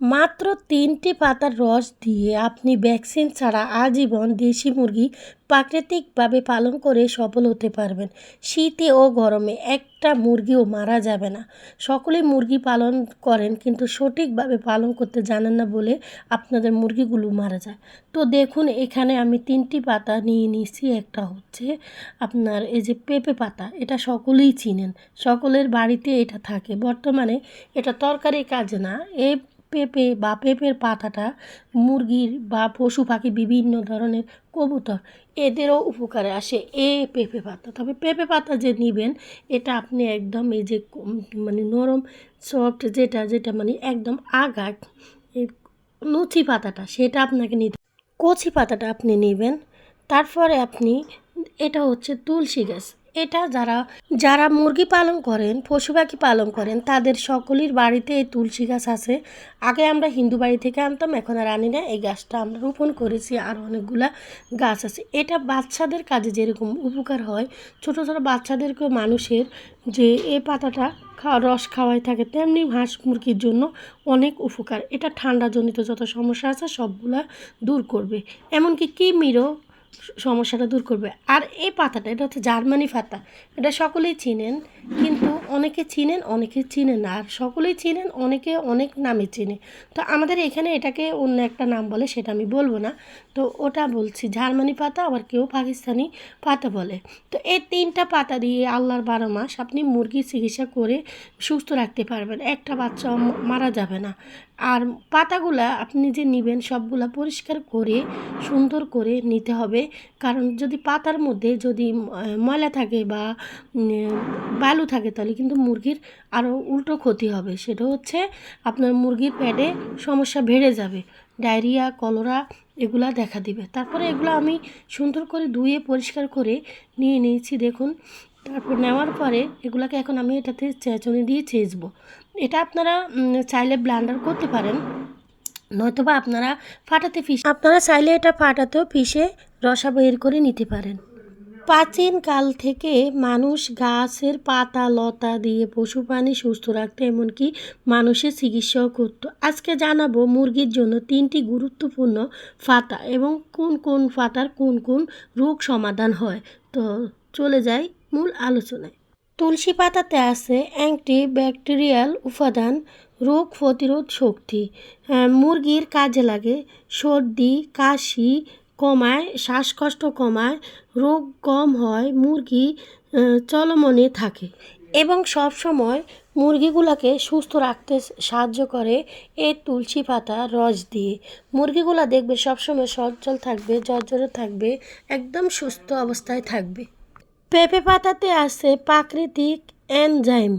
মাত্র তিনটি পাতার রস দিয়ে আপনি ভ্যাকসিন ছাড়া আজীবন দেশি মুরগি প্রাকৃতিকভাবে পালন করে সফল হতে পারবেন। শীতে ও গরমে একটা মুরগিও মারা যাবে না। সকলেই মুরগি পালন করেন কিন্তু সঠিকভাবে পালন করতে জানেন না বলে আপনাদের মুরগিগুলো মারা যায়। তো দেখুন, এখানে আমি তিনটি পাতা নিয়ে নিয়েছি। একটা হচ্ছে আপনার এই যে পেঁপে পাতা, এটা সকলেই চিনেন। সকলের বাড়িতে এটা থাকে। বর্তমানে এটা তরকারি কাজে না। এই পেঁপে বা পেঁপের পাতাটা মুরগির বা পশু পাখি বিভিন্ন ধরনের কবুতর, এদেরও উপকারে আসে এ পেঁপে পাতা। তবে পেঁপে পাতা যে নেবেন, এটা আপনি একদম এই যে মানে নরম সফট যেটা যেটা মানে একদম আগা এই লুচি পাতাটা, সেটা আপনাকে নিতে কচি পাতাটা আপনি নেবেন। তারপরে আপনি, এটা হচ্ছে তুলসী গাছ। এটা যারা যারা মুরগি পালন করেন, পশু পাখি পালন করেন, তাদের সকলের বাড়িতে এই তুলসী গাছ আছে। আগে আমরা হিন্দু বাড়ি থেকে আনতাম, এখন আর আনি না। এই গাছটা আমরা রোপণ করেছি, আর অনেকগুলা গাছ আছে। এটা বাচ্চাদের কাজে যেরকম উপকার হয়, ছোট ছোট বাচ্চাদেরকেও মানুষের যে এ পাতাটা খাওয়া রস খাওয়াই থাকে, তেমনি হাঁস মুরগির জন্য অনেক উপকার। এটা ঠান্ডাজনিত যত সমস্যা আছে, সবগুলা দূর করবে। এমনকি কিমিরও সমস্যাটা দূর করবে। আর এই পাতাটা এটা হচ্ছে জার্মানি পাতা। এটা সকলেই চিনেন কিন্তু অনেকে চিনেন অনেকে চিনেন না। আর সকলেই চিনেন, অনেকে অনেক নামে চিনে। তো আমাদের এখানে এটাকে অন্য একটা নাম বলে, সেটা আমি বলব না। তো ওটা বলছি, জার্মানি পাতা, আবার কেউ পাকিস্তানি পাতা বলে। তো এই তিনটা পাতা দিয়ে আল্লাহর বারো মাস আপনি মুরগির চিকিৎসা করে সুস্থ রাখতে পারবেন। একটা বাচ্চা মারা যাবে না। আর পাতাগুলা আপনি যে নেবেন, সবগুলা পরিষ্কার করে, সুন্দর করে নিতে হবে। কারণ যদি পাতার মধ্যে যদি ময়লা থাকে বা বালু থাকে, তাহলে কিন্তু মুরগির আরও উল্টো ক্ষতি হবে। সেটা হচ্ছে আপনার মুরগির পেটে সমস্যা বেড়ে যাবে। ডায়রিয়া, কলরা এগুলা দেখা দিবে। তারপরে এগুলো আমি সুন্দর করে ধুয়ে পরিষ্কার করে নিয়ে নিয়েছি, দেখুন। তারপর নেওয়ার পরে এগুলাকে এখন আমি এটাতে চেঁচনি দিয়ে চেঁচবো এটা আপনারা চাইলে ব্লান্ডার করতে পারেন। নয়তোবা আপনারা ফাটাতে পিস আপনারা চাইলে এটা ফাটাতেও পিষে রসা বের করে নিতে পারেন। প্রাচীন কাল থেকে মানুষ গাছের পাতা, লতা দিয়ে পশু প্রাণী সুস্থ রাখতে, এমনকি মানুষের চিকিৎসাও করত। আজকে জানাব মুরগির জন্য তিনটি গুরুত্বপূর্ণ পাতা এবং কোন কোন পাতার কোন কোন রোগ সমাধান হয়। তো চলে যাই মূল আলোচনায়। তুলসী পাতাতে আছে অ্যান্টি ব্যাকটেরিয়াল উপাদান, রোগ প্রতিরোধ শক্তি। মুরগির কাজে লাগে সর্দি, কাশি কমায়, শ্বাসকষ্ট কমায়, রোগ কম হয়, মুরগি চলমনে থাকে। এবং সব সময় মুরগিগুলোকে সুস্থ রাখতে সাহায্য করে এই তুলসী পাতা, রস দিয়ে। মুরগিগুলো দেখবে সবসময় সচল থাকবে জর্জরে থাকবে, একদম সুস্থ অবস্থায় থাকবে। পেঁপে পাতাতে আছে প্রাকৃতিক এনজাইম।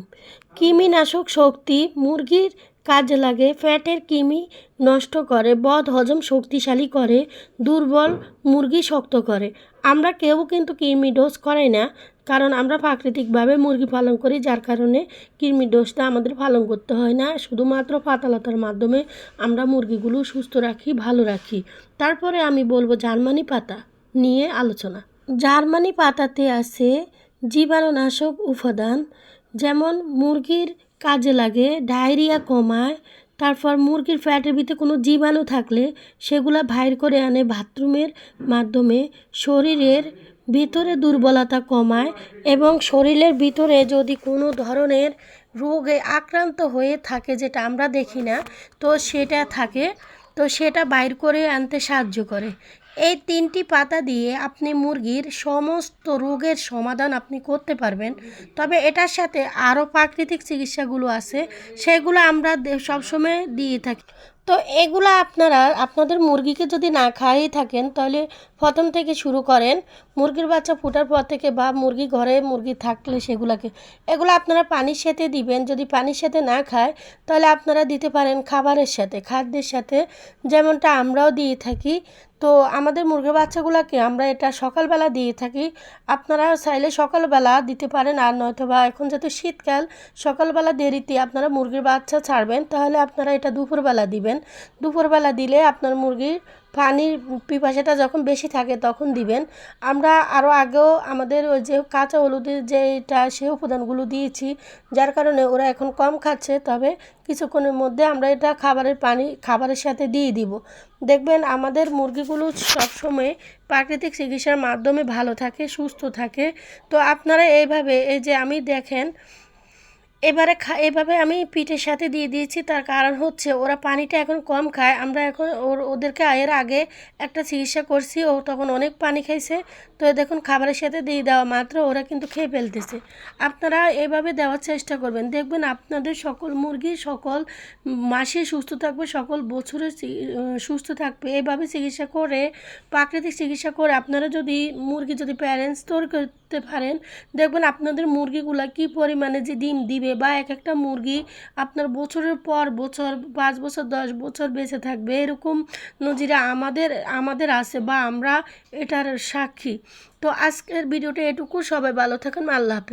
কৃমিনাশক শক্তি মুরগির কাজে লাগে। ফ্যাটের কৃমি নষ্ট করে, বদ হজম শক্তিশালী করে, দুর্বল মুরগি শক্ত করে। আমরা কেউ কিন্তু কৃমি ডোজ করাই না, কারণ আমরা প্রাকৃতিকভাবে মুরগি পালন করি, যার কারণে কৃমি ডোজটা আমাদের পালন করতে হয় না। শুধুমাত্র পাতালতার মাধ্যমে আমরা মুরগিগুলো সুস্থ রাখি, ভালো রাখি। তারপরে আমি বলব জার্মানি পাতা নিয়ে আলোচনা। জার্মানি পাতাতে আছে জীবাণুনাশক উপাদান যেমন মুরগির কাজে লাগে, ডায়রিয়া কমায়, তারপর মুরগির ফ্যাটের ভিতরে কোনো জীবাণু থাকলে সেগুলো বাইর করে আনে বাথরুমের মাধ্যমে। শরীরের ভিতরে দুর্বলতা কমায় এবং শরীরের ভিতরে যদি কোনো ধরনের রোগে আক্রান্ত হয়ে থাকে, যেটা আমরা দেখি না, তো সেটা থাকে, তো সেটা বাইর করে আনতে সাহায্য করে। এই তিনটি পাতা দিয়ে আপনি মুরগির সমস্ত রোগের সমাধান আপনি করতে পারবেন। তবে এটার সাথে আরও প্রাকৃতিক চিকিৎসাগুলো আছে, সেগুলো আমরা সবসময় দিয়ে থাকি। তো এগুলো আপনারা, আপনাদের মুরগিকে যদি না খাইয়ে থাকেন, তাহলে প্রথম থেকে শুরু করেন। মুরগির বাচ্চা ফোটার পর থেকে বা মুরগি ঘরে মুরগি থাকলে সেগুলোকে, এগুলো আপনারা পানির সাথে দিবেন। যদি পানির সাথে না খায়, তাহলে আপনারা দিতে পারেন খাবারের সাথে, খাদ্যের সাথে। যেমনটা আমরাও দিয়ে থাকি তো আমাদের মুরগির বাচ্চাগুলোকে আমরা এটা সকালবেলা দিয়ে থাকি। আপনারা চাইলে সকালবেলা দিতে পারেন আর নয়তো বা এখন যেহেতু শীতকাল, সকালবেলা দেরিতে আপনারা মুরগির বাচ্চা ছাড়বেন, তাহলে আপনারা এটা দুপুরবেলা দিবেন। দুপুরবেলা দিলে আপনার মুরগির পানির পিপাসাটা যখন বেশি থাকে তখন দিবেন। আমরা আরও আগেও আমাদের ওই যে কাঁচা হলুদের যেটা সে উপাদানগুলো দিয়েছি, যার কারণে ওরা এখন কম খাচ্ছে। তবে কিছুক্ষণের মধ্যে আমরা এটা খাবারের পানি, খাবারের সাথে দিয়ে দিব। দেখবেন আমাদের মুরগিগুলো সবসময় প্রাকৃতিক চিকিৎসার মাধ্যমে ভালো থাকে, সুস্থ থাকে। তো আপনারা এইভাবে, এই যে আমি দেখেন এবারে খা, এভাবে আমি পিঠের সাথে দিয়ে দিয়েছি। তার কারণ হচ্ছে ওরা পানিটা এখন কম খায়। আমরা এখন ওর, ওদেরকে এর আগে একটা চিকিৎসা করছি। ও তখন অনেক পানি খাইছে। তো দেখুন, খাবারের সাথে দিয়ে দেওয়া মাত্র ওরা কিন্তু খেয়ে ফেলতেছে। আপনারা এভাবে দেওয়ার চেষ্টা করবেন। দেখবেন আপনাদের সকল মুরগি সকল মাসে সুস্থ থাকবে, সকল বছরে সুস্থ থাকবে। এভাবে চিকিৎসা করে, প্রাকৃতিক চিকিৎসা করে আপনারা যদি মুরগি যদি প্যারেন্টস তৈরি করতে পারেন। দেখবেন আপনাদের মুরগিগুলা কি পরিমাণে যে ডিম দিবে বা এক একটা মুরগি আপনার বছরের পর বছর, পাঁচ বছর, দশ বছর বেঁচে থাকবে, এরকম নজিরা আমাদের আমাদের আছে বা আমরা এটার সাক্ষী। তো আজকের ভিডিওটা এটুকু। সবাই ভালো থাকেন। আল্লাহ হাফেজ।